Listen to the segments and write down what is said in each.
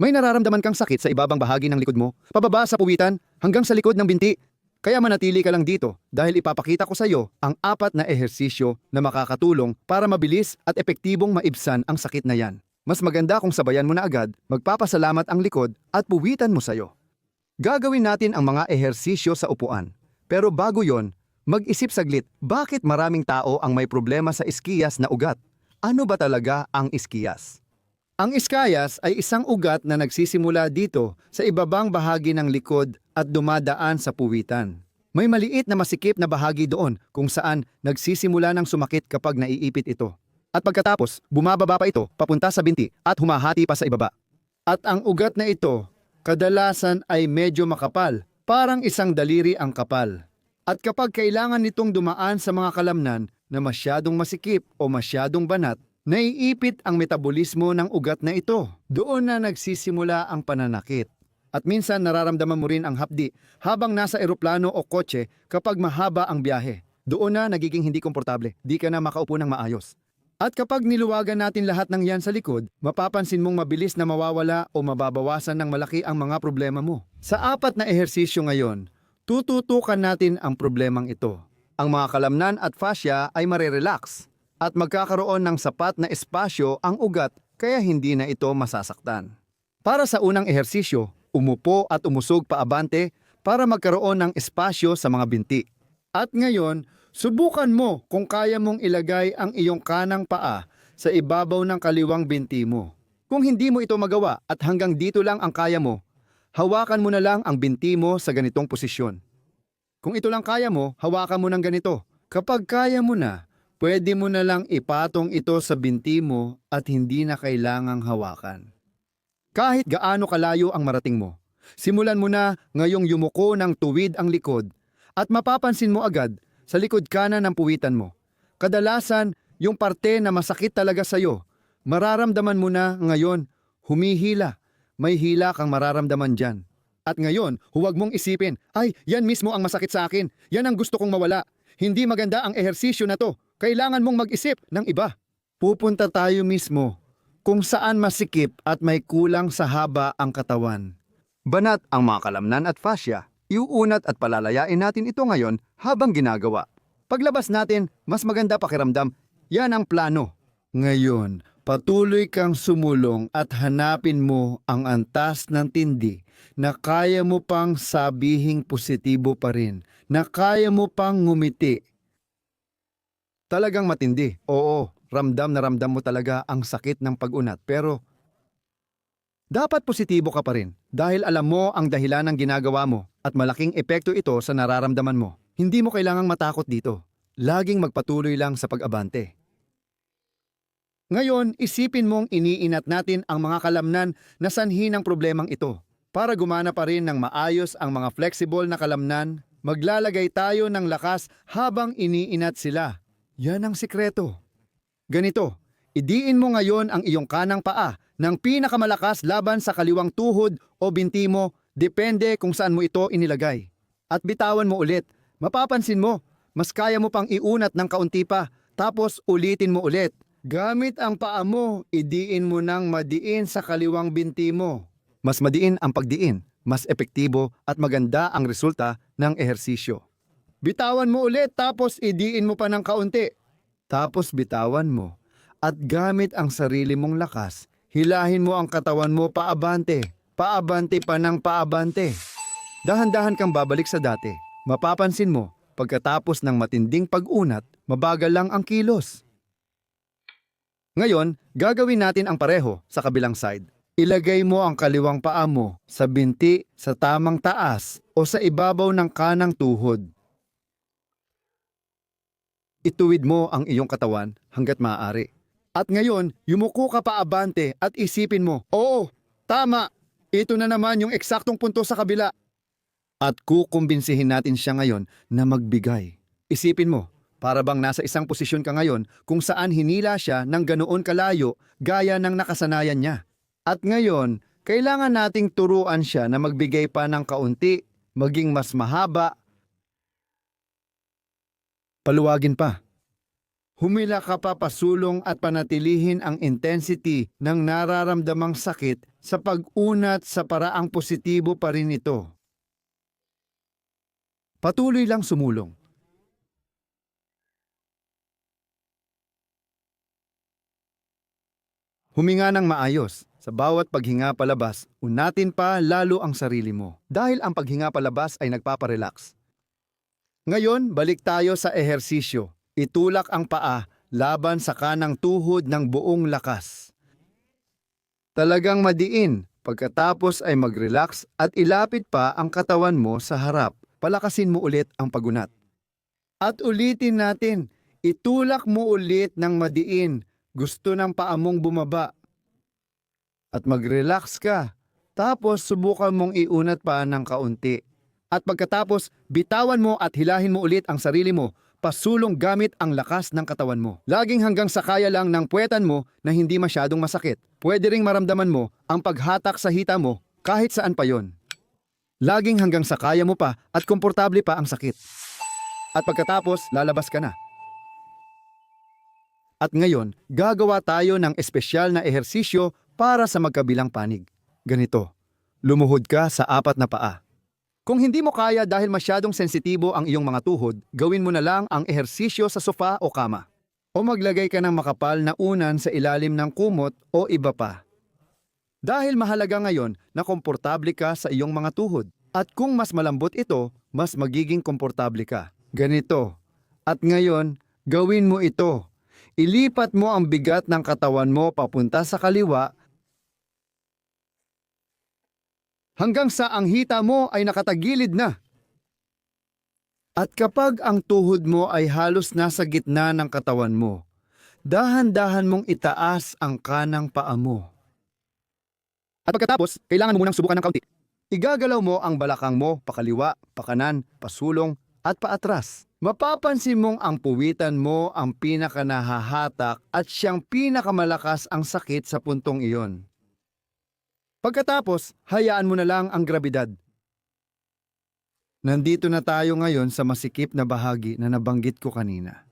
May nararamdaman kang sakit sa ibabang bahagi ng likod mo, pababa sa puwitan, hanggang sa likod ng binti. Kaya manatili ka lang dito dahil ipapakita ko sa iyo ang apat na ehersisyo na makakatulong para mabilis at epektibong maibsan ang sakit na yan. Mas maganda kung sabayan mo na agad, magpapasalamat ang likod at puwitan mo sa iyo. Gagawin natin ang mga ehersisyo sa upuan. Pero bago yon, mag-isip saglit, bakit maraming tao ang may problema sa iskiyas na ugat? Ano ba talaga ang iskiyas? Ang iskayas ay isang ugat na nagsisimula dito sa ibabang bahagi ng likod at dumadaan sa puwitan. May maliit na masikip na bahagi doon kung saan nagsisimula ng sumakit kapag naiipit ito. At pagkatapos, bumababa pa ito papunta sa binti at humahati pa sa ibaba. At ang ugat na ito, kadalasan ay medyo makapal, parang isang daliri ang kapal. At kapag kailangan nitong dumaan sa mga kalamnan na masyadong masikip o masyadong banat, naiipit ang metabolismo ng ugat na ito. Doon na nagsisimula ang pananakit. At minsan nararamdaman mo rin ang hapdi habang nasa eroplano o kotse kapag mahaba ang biyahe. Doon na nagiging hindi komportable, di ka na makaupo ng maayos. At kapag niluwagan natin lahat ng yan sa likod, mapapansin mong mabilis na mawawala o mababawasan ng malaki ang mga problema mo. Sa apat na ehersisyo ngayon, tututukan natin ang problemang ito. Ang mga kalamnan at fascia ay marerelax at magkakaroon ng sapat na espasyo ang ugat kaya hindi na ito masasaktan. Para sa unang ehersisyo, umupo at umusog paabante para magkaroon ng espasyo sa mga binti. At ngayon, subukan mo kung kaya mong ilagay ang iyong kanang paa sa ibabaw ng kaliwang binti mo. Kung hindi mo ito magawa at hanggang dito lang ang kaya mo, hawakan mo na lang ang binti mo sa ganitong posisyon. Kung ito lang kaya mo, hawakan mo ng ganito. Kapag kaya mo na, pwede mo na lang ipatong ito sa binti mo at hindi na kailangang hawakan. Kahit gaano kalayo ang marating mo, simulan mo na ngayong yumuko ng tuwid ang likod at mapapansin mo agad sa likod kanan ng puwitan mo. Kadalasan, yung parte na masakit talaga sa'yo, mararamdaman mo na ngayon, humihila. May hila kang mararamdaman dyan. At ngayon, huwag mong isipin, ay, yan mismo ang masakit sa akin. Yan ang gusto kong mawala. Hindi maganda ang ehersisyo na to. Kailangan mong mag-isip ng iba. Pupunta tayo mismo kung saan masikip at may kulang sa haba ang katawan. Banat ang mga kalamnan at fascia. Iuunat at palalayain natin ito ngayon habang ginagawa. Paglabas natin, mas maganda pakiramdam. Yan ang plano. Ngayon, patuloy kang sumulong at hanapin mo ang antas ng tindi na kaya mo pang sabihing positibo pa rin, na kaya mo pang ngumiti. Talagang matindi. Oo, ramdam na ramdam mo talaga ang sakit ng pag-unat pero dapat positibo ka pa rin dahil alam mo ang dahilan ng ginagawa mo at malaking epekto ito sa nararamdaman mo. Hindi mo kailangang matakot dito. Laging magpatuloy lang sa pag-abante. Ngayon, isipin mong iniinat natin ang mga kalamnan na sanhi ng problemang ito. Para gumana pa rin ng maayos ang mga flexible na kalamnan, maglalagay tayo ng lakas habang iniinat sila. Yan ang sikreto. Ganito, idiin mo ngayon ang iyong kanang paa ng pinakamalakas laban sa kaliwang tuhod o binti mo, depende kung saan mo ito inilagay. At bitawan mo ulit. Mapapansin mo, mas kaya mo pang iunat ng kaunti pa, tapos ulitin mo ulit. Gamit ang paa mo, idiin mo ng madiin sa kaliwang binti mo. Mas madiin ang pagdiin, mas epektibo at maganda ang resulta ng ehersisyo. Bitawan mo ulit tapos idiin mo pa ng kaunti. Tapos bitawan mo. At gamit ang sarili mong lakas, hilahin mo ang katawan mo paabante. Paabante pa ng paabante. Dahan-dahan kang babalik sa dati. Mapapansin mo, pagkatapos ng matinding pag-unat, mabagal lang ang kilos. Ngayon, gagawin natin ang pareho sa kabilang side. Ilagay mo ang kaliwang paa mo sa binti sa tamang taas o sa ibabaw ng kanang tuhod. Ituwid mo ang iyong katawan hanggat maaari. At ngayon, yumuko ka pa abante at isipin mo, Oo, tama, ito na naman yung eksaktong punto sa kabila. At kukumbinsihin natin siya ngayon na magbigay. Isipin mo, para bang nasa isang posisyon ka ngayon kung saan hinila siya ng ganoon kalayo gaya ng nakasanayan niya. At ngayon, kailangan nating turuan siya na magbigay pa ng kaunti, maging mas mahaba, paluwagin pa. Humila ka pa pasulong at panatilihin ang intensity ng nararamdamang sakit sa pag-unat sa paraang positibo pa rin ito. Patuloy lang sumulong. Huminga ng maayos. Sa bawat paghinga palabas, unatin pa lalo ang sarili mo. Dahil ang paghinga palabas ay nagpaparelax. Ngayon, balik tayo sa ehersisyo. Itulak ang paa laban sa kanang tuhod ng buong lakas. Talagang madiin. Pagkatapos ay mag-relax at ilapit pa ang katawan mo sa harap. Palakasin mo ulit ang pagunat. At ulitin natin, itulak mo ulit ng madiin. Gusto ng paa mong bumaba. At mag-relax ka. Tapos subukan mong iunat pa ng kaunti. At pagkatapos, bitawan mo at hilahin mo ulit ang sarili mo, pasulong gamit ang lakas ng katawan mo. Laging hanggang sa kaya lang ng puwetan mo na hindi masyadong masakit. Pwede ring maramdaman mo ang paghatak sa hita mo kahit saan pa yon. Laging hanggang sa kaya mo pa at komportable pa ang sakit. At pagkatapos, lalabas ka na. At ngayon, gagawa tayo ng espesyal na ehersisyo para sa magkabilang panig. Ganito, lumuhod ka sa apat na paa. Kung hindi mo kaya dahil masyadong sensitibo ang iyong mga tuhod, gawin mo na lang ang ehersisyo sa sofa o kama. O maglagay ka ng makapal na unan sa ilalim ng kumot o iba pa. Dahil mahalaga ngayon na komportable ka sa iyong mga tuhod. At kung mas malambot ito, mas magiging komportable ka. Ganito. At ngayon, gawin mo ito. Ilipat mo ang bigat ng katawan mo papunta sa kaliwa hanggang sa ang hita mo ay nakatagilid na. At kapag ang tuhod mo ay halos nasa gitna ng katawan mo, dahan-dahan mong itaas ang kanang paa mo. At pagkatapos, kailangan mo munang subukan ng kaunti. Igagalaw mo ang balakang mo pakaliwa, pakanan, pasulong, at paatras. Mapapansin mong ang puwitan mo ang pinakanahahatak at siyang pinakamalakas ang sakit sa puntong iyon. Pagkatapos, hayaan mo na lang ang grabidad. Nandito na tayo ngayon sa masikip na bahagi na nabanggit ko kanina.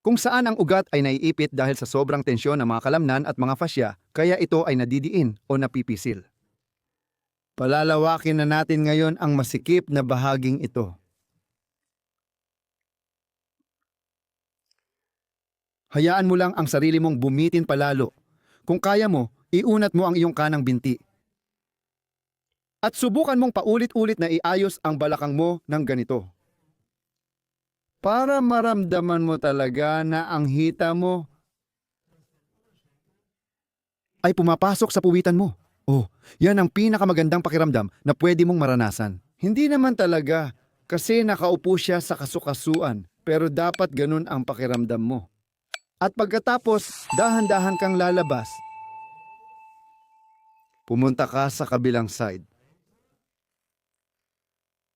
Kung saan ang ugat ay naiipit dahil sa sobrang tensyon ng mga kalamnan at mga fasya, kaya ito ay nadidiin o napipisil. Palalawakin na natin ngayon ang masikip na bahaging ito. Hayaan mo lang ang sarili mong bumitin palalo. Kung kaya mo, iunat mo ang iyong kanang binti. At subukan mong paulit-ulit na iayos ang balakang mo ng ganito. Para maramdaman mo talaga na ang hita mo ay pumapasok sa puwitan mo. Oh, yan ang pinakamagandang pakiramdam na pwede mong maranasan. Hindi naman talaga kasi nakaupo siya sa kasukasuan pero dapat ganun ang pakiramdam mo. At pagkatapos, dahan-dahan kang lalabas. Pumunta ka sa kabilang side.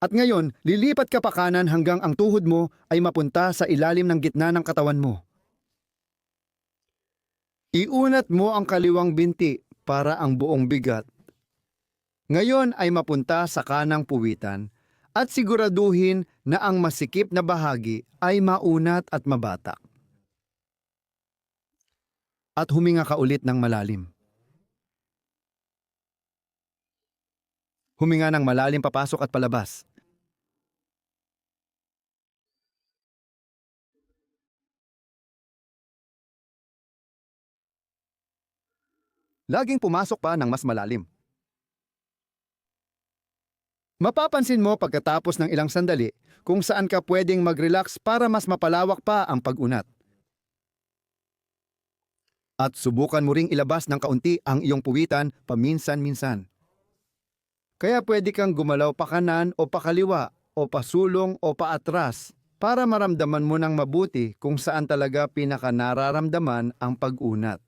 At ngayon, lilipat ka pa kanan hanggang ang tuhod mo ay mapunta sa ilalim ng gitna ng katawan mo. Iunat mo ang kaliwang binti para ang buong bigat. Ngayon ay mapunta sa kanang puwitan at siguraduhin na ang masikip na bahagi ay maunat at mabatak. At huminga ka ulit ng malalim. Huminga ng malalim papasok at palabas. Laging pumasok pa ng mas malalim. Mapapansin mo pagkatapos ng ilang sandali kung saan ka pwedeng mag-relax para mas mapalawak pa ang pag-unat. At subukan mo ring ilabas ng kaunti ang iyong puwitan paminsan-minsan. Kaya pwede kang gumalaw pa kanan o pakaliwa o pasulong o paatras para maramdaman mo ng mabuti kung saan talaga pinaka nararamdaman ang pag-unat.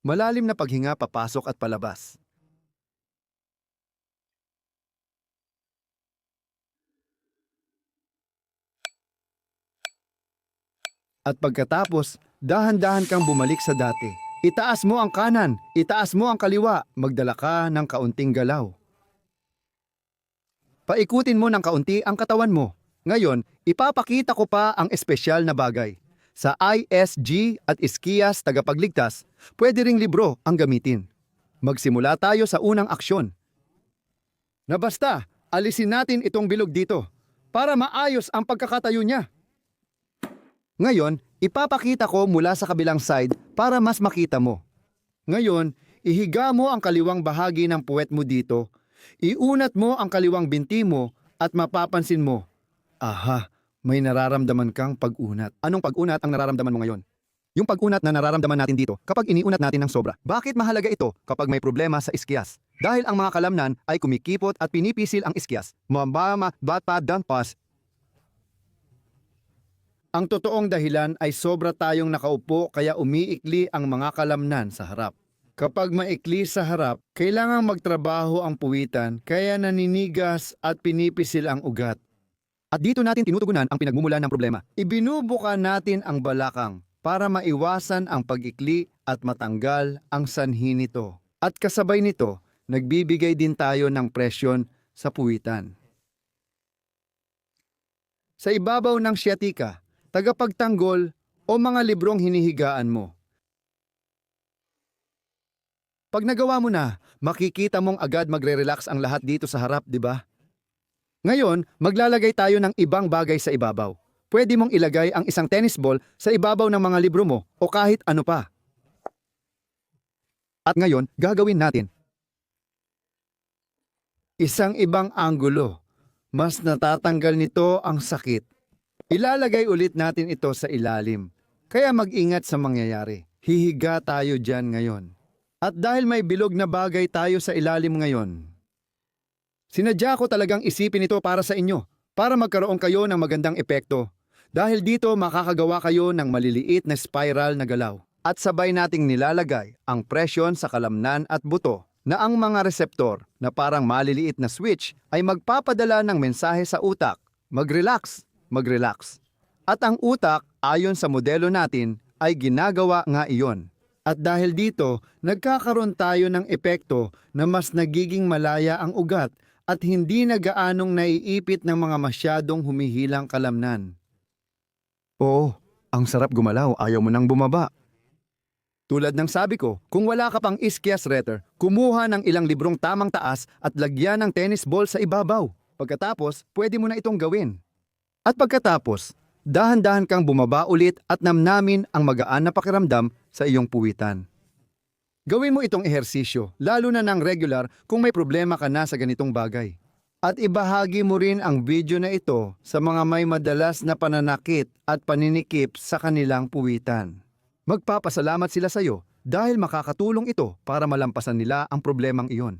Malalim na paghinga papasok at palabas. At pagkatapos, dahan-dahan kang bumalik sa dati. Itaas mo ang kanan, itaas mo ang kaliwa, magdala ka ng kaunting galaw. Paikutin mo ng kaunti ang katawan mo. Ngayon, ipapakita ko pa ang espesyal na bagay. sa ISG at Iskias Tagapagligtas, pwede ring libro ang gamitin. Magsimula tayo sa unang aksyon. Na basta, alisin natin itong bilog dito para maayos ang pagkakatayo niya. Ngayon, ipapakita ko mula sa kabilang side para mas makita mo. Ngayon, ihiga mo ang kaliwang bahagi ng puwet mo dito, iunat mo ang kaliwang binti mo at mapapansin mo, aha, may nararamdaman kang pag-unat. Anong pag-unat ang nararamdaman mo ngayon? Yung pag-unat na nararamdaman natin dito kapag iniunat natin ng sobra. Bakit mahalaga ito kapag may problema sa iskiyas? Dahil ang mga kalamnan ay kumikipot at pinipisil ang iskiyas. Mambama, bata, danpas. Ang totoong dahilan ay sobra tayong nakaupo kaya umiikli ang mga kalamnan sa harap. Kapag maikli sa harap, kailangang magtrabaho ang puwitan kaya naninigas at pinipisil ang ugat. At dito natin tinutugunan ang pinagmumulan ng problema. Ibinubuka natin ang balakang para maiwasan ang pag-ikli at matanggal ang sanhi nito. At kasabay nito, nagbibigay din tayo ng presyon sa puwitan. Sa ibabaw ng sciatica, tagapagtanggol o mga librong hinihigaan mo. Pag nagawa mo na, makikita mong agad magre-relax ang lahat dito sa harap, di ba? Ngayon, maglalagay tayo ng ibang bagay sa ibabaw. Pwede mong ilagay ang isang tennis ball sa ibabaw ng mga libro mo o kahit ano pa. At ngayon, gagawin natin. Isang ibang anggulo. Mas natatanggal nito ang sakit. Ilalagay ulit natin ito sa ilalim. Kaya mag-ingat sa mangyayari. Hihiga tayo dyan ngayon. At dahil may bilog na bagay tayo sa ilalim ngayon, sinadya ko talagang isipin ito para sa inyo, para magkaroon kayo ng magandang epekto. Dahil dito makakagawa kayo ng maliliit na spiral na galaw. At sabay nating nilalagay ang presyon sa kalamnan at buto na ang mga reseptor na parang maliliit na switch ay magpapadala ng mensahe sa utak. Mag-relax, mag-relax. At ang utak, ayon sa modelo natin, ay ginagawa nga iyon. At dahil dito, nagkakaroon tayo ng epekto na mas nagiging malaya ang ugat at hindi na gaanong naiipit ng mga masyadong humihilang kalamnan. Oo, ang sarap gumalaw, ayaw mo nang bumaba. Tulad ng sabi ko, kung wala ka pang iskias retter, kumuha ng ilang librong tamang taas at lagyan ng tennis ball sa ibabaw. Pagkatapos, pwede mo na itong gawin. At pagkatapos, dahan-dahan kang bumaba ulit at namnamin ang magaan na pakiramdam sa iyong puwitan. Gawin mo itong ehersisyo, lalo na ng regular kung may problema ka na sa ganitong bagay. At ibahagi mo rin ang video na ito sa mga may madalas na pananakit at paninikip sa kanilang puwitan. Magpapasalamat sila sa iyo dahil makakatulong ito para malampasan nila ang problemang iyon.